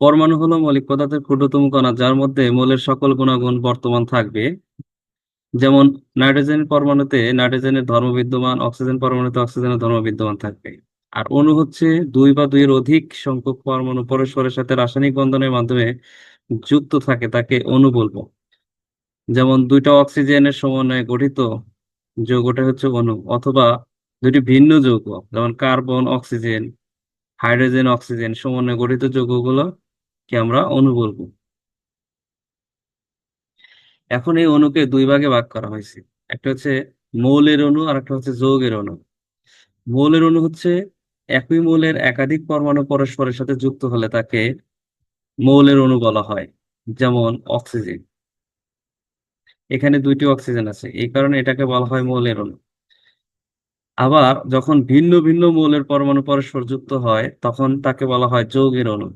পরমাণু হলো মৌলিক পদার্থের ক্ষুদ্রতম কণা, যার মধ্যে মৌলের সকল গুণাগুণ বর্তমান থাকবে। যেমন, নাইট্রোজেন পরমাণুতে নাইট্রোজেনের ধর্ম বিদ্যমান, অক্সিজেন পরমাণুতে অক্সিজেনের ধর্ম বিদ্যমান থাকবে। আর অণু হচ্ছে দুই বা দুইয়ের অধিক সংখ্যক পরমাণু পরস্পরের সাথে রাসায়নিক বন্ধনের মাধ্যমে যুক্ত থাকে, তাকে অণু বলব। যেমন, দুইটা অক্সিজেনের সমন্বয়ে গঠিত যৌগটা হচ্ছে অণু, অথবা দুটি ভিন্ন যৌগ, যেমন কার্বন, অক্সিজেন, হাইড্রোজেন, অক্সিজেন, সমন্বয়ে গঠিত যৌগগুলো কে আমরা? অণু বলব এখন এই অণুকে দুই ভাগে ভাগ করা হয়েছে। একটা হচ্ছে মৌলের অণু, আর একটা হচ্ছে যৌগের অণু। মৌলের অণু হচ্ছে একই মৌলের একাধিক পরমাণু পরস্পরের সাথে যুক্ত হলে তাকে মৌলের অণু বলা হয়, যেমন অক্সিজেন। এখানে দুইটি অক্সিজেন আছে, এই কারণে এটাকে বলা হয় মৌলের অণু। আবার যখন ভিন্ন ভিন্ন মৌলের পরমাণু পরস্পর যুক্ত হয়, তখন তাকে বলা হয় যৌগের অণু।